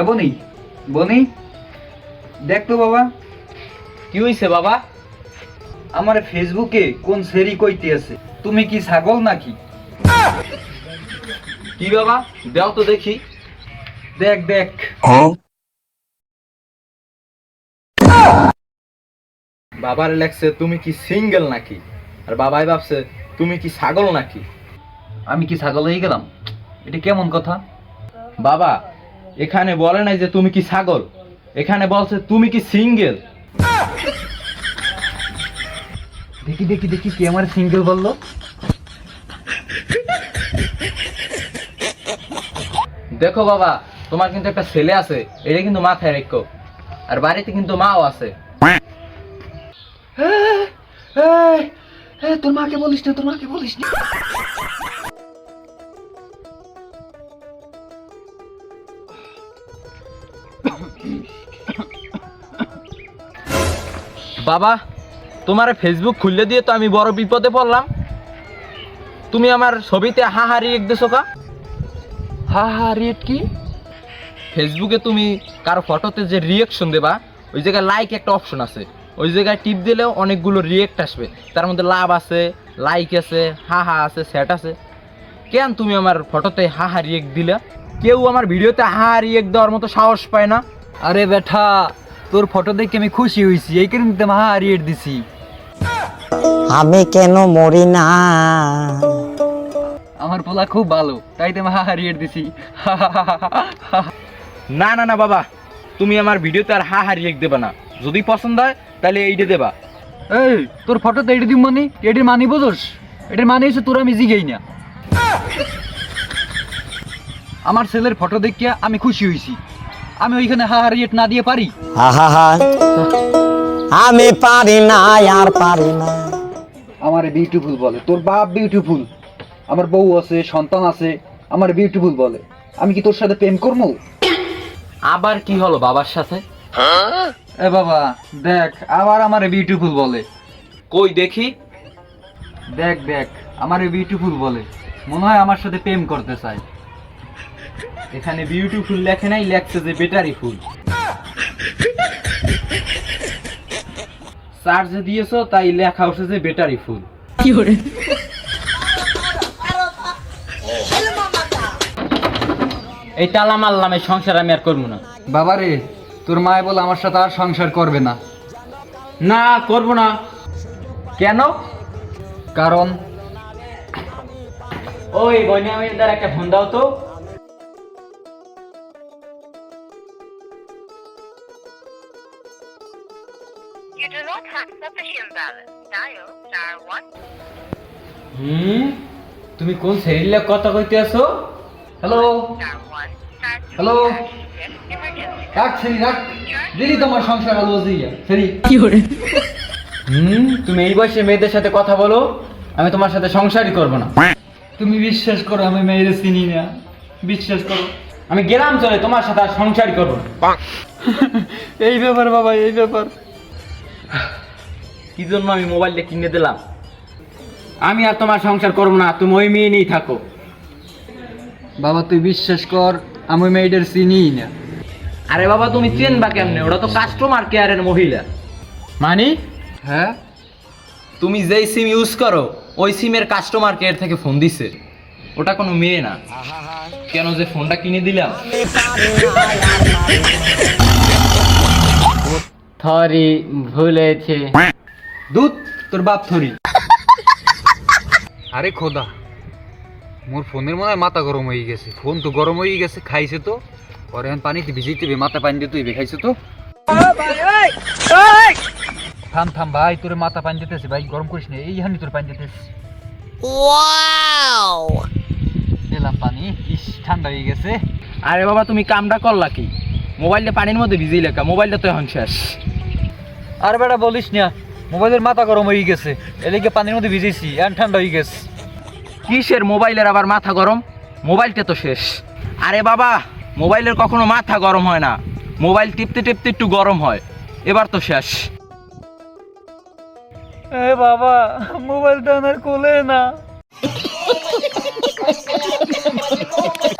এ বনি বনি দেখ তো বাবা। কি হইছে বাবা? আমার ফেসবুকে কোন সেরি কইতে আছে তুমি কি ছাগল নাকি? কি বাবা? দাও তো দেখি। দেখ দেখ। বাবার লেখছে তুমি কি সিঙ্গেল নাকি? আর বাবাই ভাবছে তুমি কি ছাগল নাকি? আমি কি ছাগল হয়ে গেলাম? এটা কেমন কথা? বাবা এখানে বলে নাই যে তুমি কি ছাগল। এখানে বলছে, তুমি কি সিঙ্গেল? দেখি দেখি দেখি, কি আমার সিঙ্গেল বলল? দেখো বাবা, তোমার কিন্তু একটা ছেলে আছে, এটা কিন্তু মাথায় রেখো। আর বাড়িতে কিন্তু মাও আছে। তোর মাকে বলিস না, তোর মাকে বলিস না। বাবা, তোমার ফেসবুক খুললে দিয়ে তো আমি বড় বিপদে পড়লাম। তুমি আমার ছবিতে হা হা রিয়েক্ট দিছো কা? হা হা রেট কি? ফেসবুকে তুমি কারও ফটোতে যে রিয়েকশন দেবা, ওই জায়গায় লাইক একটা অপশন আছে। ওই জায়গায় টিপ দিলেও অনেকগুলো রিয়েক্ট আসবে। তার মধ্যে লাভ আছে লাইক আছে, হা হা আছে স্যাট আছে। কেন তুমি আমার ফটোতে হা হা রিয়েক্ট দিলে? কেউ আমার ভিডিওতে হা হা রিয়েক্ট দেওয়ার মতো সাহস পায় না। আরে বেঠা তোর ফটো দেখে আমি খুশি হয়েছি এই কারণে তো হা রেট দিছি। আমি কেন মরি না? আমার পোলা খুব ভালো তাই তো হা রেট দিছি। না না না বাবা তুমি আমার ভিডিওতে আর হা হা রিয়েক্ট দেবা না। যদি পছন্দ হয় তাহলে এইটা দেবা। এই তোর ফটোতে এটি দিব মানি? এটির মানি বোঝোস? এটির মানে হচ্ছে তোর আমি জিগেই না। আমার ছেলের ফটো দেখিয়া আমি খুশি হয়েছি আমি ওইখানে হা হা রেট না দিয়ে পারি? আহা আমি পারি না আর পারি না। আমার বিউটিফুল বলে। তোর বাপ বিউটিফুল আমার বউ আছে সন্তান আছে আমার বিউটিফুল বলে। আমি কি তোর সাথে প্রেম করব? আবার কি হলো বাবার সাথে? এ বাবা দেখ আবার আমার বিউটিফুল বলে। কই দেখি? দেখ দেখ আমার বিউটিফুল বলে। মনে হয় আমার সাথে প্রেম করতে চায়। এখানে বিউটিফুল লেখে নাই লেখছে যে বেটারি ফুল। চার্জ দিয়েছ তাই লেখা উঠেছে বেটারি ফুল। কি করে এই তালা মারলাম এই সংসার আমি আর করব না। বাবারে তোর মায় বলে আমার সাথে আর সংসার করবে না। না করব না। কেন? কারণ ওই বইনে আমি একটা ফোন দাও তো। You do not have sufficient balance. Dial star one. হুম? তুমি কোন সেরিলে কথা কইতে আছো হ্যালো Emergency. রাখ সেরি রাখ। দিদি তোমার সংসার ভালো জিয়া সেরি কি করে? হুম? তুমি এই বয়সে মেয়েদের সাথে কথা বলো আমি তোমার সাথে সংসারই করব না। তুমি বিশ্বাস করো আমি মেয়েদের চিনি না। বিশ্বাস করো। আমি গেলাম চলে তোমার সাথে আর সংসারই করব না। এই ব্যাপার বাবা এই ব্যাপার। কি জন্য আমি মোবাইলটা কিনে দিলাম? আমি আর তোমার সংসার করব না তুমি ওই মেয়ে নিয়েই থাকো। বাবা তুই বিশ্বাস কর আমি মেয়েদের চিনি না। আরে বাবা তুমি চেনবা কেমনে? ওরা তো কাস্টমার কেয়ারের মহিলা। মানি? হ্যাঁ? তুমি যেই সিম ইউজ করো ওই সিমের কাস্টমার কেয়ার থেকে ফোন দিছে। ওটা কোনো মেয়ে না। কেন যে ফোনটা কিনে দিলাম? থরি ভুলেছে। দুধ তোর বাপ থরি। আরে খোদা মোর ফোনের মনে হয় মাথা গরম হয়ে গেছে। ফোন তো গরম হয়ে গেছে খাইছে তো। পরে এখন পানিতে ভিজিয়ে দিবে মাথা পানি দিয়ে তুই খাইছে তো? থাম থাম ভাই তোর মাথা পানি দিতেছে ভাই গরম করিস না এই হানি তোর পানি দিতেছে। দিলাম পানি ইস ঠান্ডা হয়ে গেছে। আরে বাবা তুমি কামটা করলা কি? মোবাইলটা পানির মধ্যে ভিজিয়ে লেখা মোবাইলটা তো এখন শেষ। আর বেটা বলিস না মোবাইলের মাথা গরম হয়ে গেছে এদিকে পানির মধ্যে ভিজেছি এখন ঠান্ডা হয়ে গেছে। কিসের মোবাইলের আবার মাথা গরম? মোবাইলটা তো শেষ। আরে বাবা মোবাইলের কখনো মাথা গরম হয় না। মোবাইল টিপতে টিপতে একটু গরম হয়। এবার তো শেষ। এ বাবা মোবাইলটা আমার কোলে না।